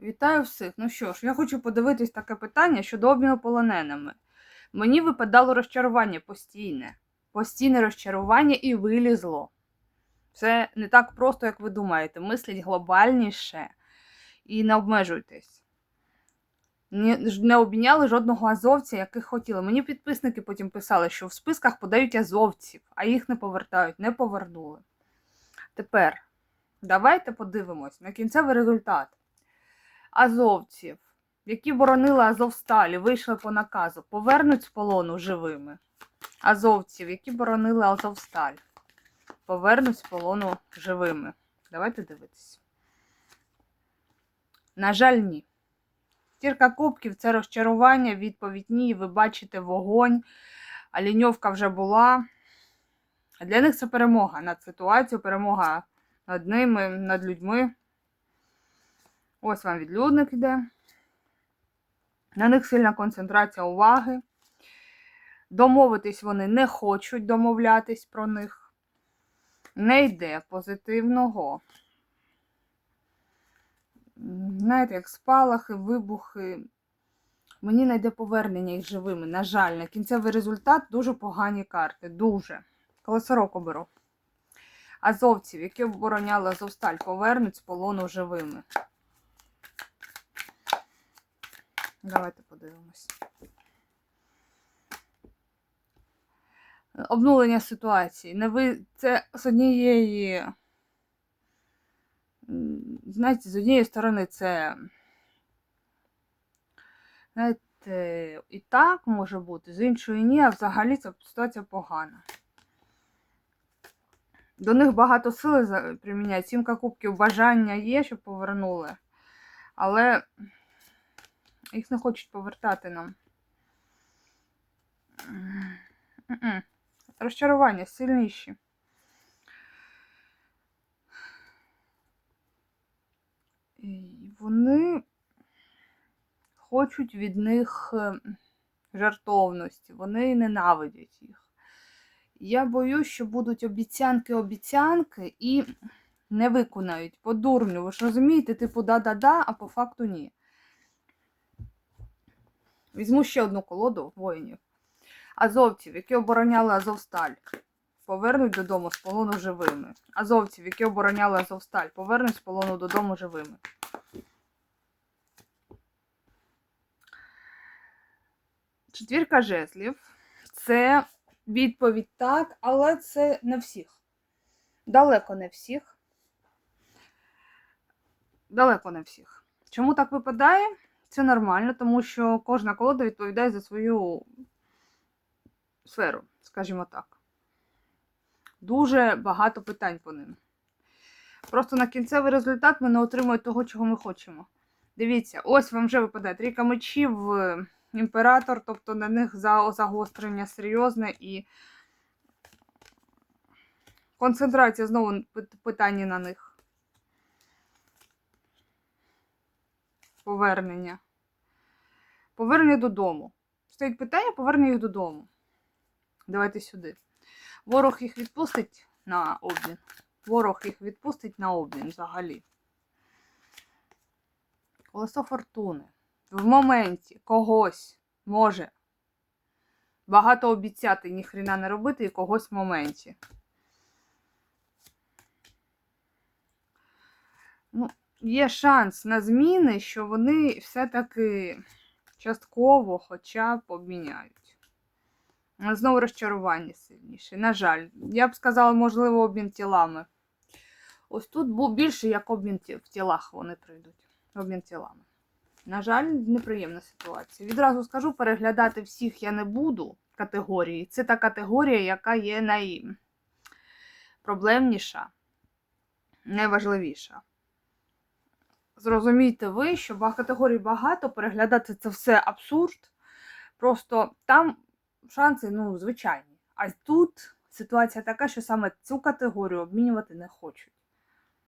Вітаю всіх. Ну що ж, я хочу подивитись таке питання щодо обміну полоненими. Мені випадало розчарування постійне. Постійне розчарування і вилізло. Це не так просто, як ви думаєте. Мисліть глобальніше і не обмежуйтесь. Не, обміняли жодного азовця, яких хотіли. Мені підписники потім писали, що в списках подають азовців, а їх не повертають, не повернули. Тепер давайте подивимось на кінцевий результат азовців, які боронили Азовсталі, вийшли по наказу, повернуть з полону живими. Азовців, які боронили Азовсталь, повернуть з полону живими. Давайте дивитися. На жаль, ні. Тірка кубків це розчарування, відповідь ні. Ви бачите вогонь, а ліньовка вже була. Для них це перемога над ситуацією, перемога над ними, над людьми. Ось вам відлюдник іде. На них сильна концентрація уваги. Домовитись вони не хочуть домовлятись про них. Не йде позитивного. Знаєте, як спалахи, вибухи. Мені не йде повернення їх живими. На жаль, на кінцевий результат дуже погані карти. Дуже. Колесорок беру. Азовців, які обороняли Азовсталь, повернуть з полону живими. Давайте подивимось. Обнулення ситуації. Не ви... Це з однієї. Знаєте, з однієї сторони це. Знаєте, і так може бути, з іншої ні, а взагалі ця ситуація погана. До них багато сили приміняють. Сімка кубків бажання є, щоб повернули. Але їх не хочуть повертати нам. Розчарування сильніші. Вони хочуть від них е, жартовності, вони ненавидять їх. Я боюсь, що будуть обіцянки-обіцянки і не виконають по дурню. Ви ж розумієте, типу да-да-да, а по факту ні. Візьму ще одну колоду воїнів. Азовців, які обороняли Азовсталь, повернуть додому з полону живими. Азовців, які обороняли Азовсталь, повернуть з полону додому живими. Четвірка жезлів. Це відповідь так, але це не всіх. Далеко не всіх. Далеко не всіх. Чому так випадає? Це нормально, тому що кожна колода відповідає за свою сферу, скажімо так. Дуже багато питань по ним. Просто на кінцевий результат ми не отримуємо того, чого ми хочемо. Дивіться, ось вам вже випадає трійка мечів, імператор, тобто на них загострення серйозне і концентрація знову питання на них. Повернення. Повернення додому. Стоїть питання, повернення їх додому. Давайте сюди. Ворог їх відпустить на обмін. Ворог їх відпустить на обмін взагалі. Колесо фортуни. В моменті когось може багато обіцяти, ніхрена не робити і когось в моменті. Ну, є шанс на зміни, що вони все-таки частково хоча б обміняють. Знову розчарування сильніше. На жаль, я б сказала, можливо, обмін тілами. Ось тут був більше як обмін в тілах вони прийдуть. Обмін тілами. На жаль, неприємна ситуація. Відразу скажу, переглядати всіх я не буду категорії. Це та категорія, яка є найпроблемніша, найважливіша. Зрозумійте ви, що категорій багато, переглядати це все абсурд. Просто там шанси, ну, звичайні. А тут ситуація така, що саме цю категорію обмінювати не хочуть.